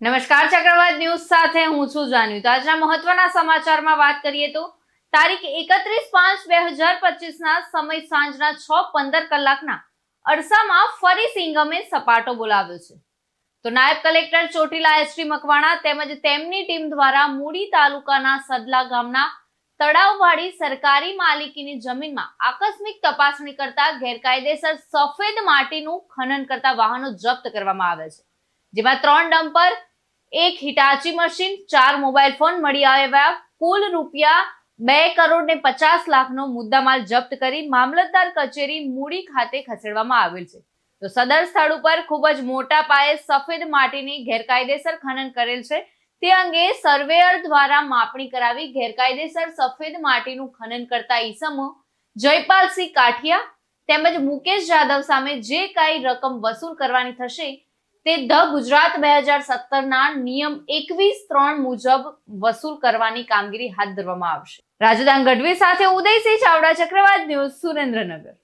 નમસ્કાર, ચક્રવાત ન્યૂઝ સાથે હું છું જાન્યુ. તો આજના મહત્વના સમાચારમાં વાત કરીએ તો તારીખ એકત્રીસ પાંચ બે હજાર પચીસના સમય સાંજના છ પંદર કલાકના અરસામાં ફરી સિંગમે સપાટો બોલાવ્યો છે. તો નાયબ કલેક્ટર ચોટીલા એસટી મકવાણા તેમજ તેમની ટીમ દ્વારા મૂડી તાલુકાના સદલા ગામના તળાવવાળી સરકારી માલિકીની જમીનમાં આકસ્મિક તપાસણી કરતા ગેરકાયદેસર સફેદ માટીનું ખનન કરતા વાહનો જપ્ત કરવામાં આવ્યા છે. જેમાં ત્રણ ડમ્પર એક હિટાચી મશીન, ચાર મોબાઈલ ફોન મળી આવ્યા. કુલ રૂપિયા બે કરોડ ને પચાસ લાખનો મુદ્દામાલ જપ્ત કરી મામલતદાર કચેરી મૂડી ખાતે ખસેડવામાં આવેલ છે. તો સદર સ્થળ ઉપર ખૂબ જ મોટા પાયે સફેદ માટીની ગેરકાયદેસર ખનન કરેલ છે. તે અંગે સર્વેયર દ્વારા માપણી કરાવી ગેરકાયદેસર સફેદ માટીનું ખનન કરતા ઈસમો જયપાલસિંહ કાઠિયા તેમજ મુકેશ જાદવ સામે જે કાંઈ રકમ વસૂલ કરવાની થશે તે ધ ગુજરાત બે હજાર સત્તરના નિયમ એકવીસ ત્રણ મુજબ વસૂલ કરવાની કામગીરી હાથ ધરવામાં આવશે. રાજદાન ગઢવી સાથે ઉદયસિંહ ચાવડા, ચક્રવાત ન્યૂઝ સુરેન્દ્રનગર.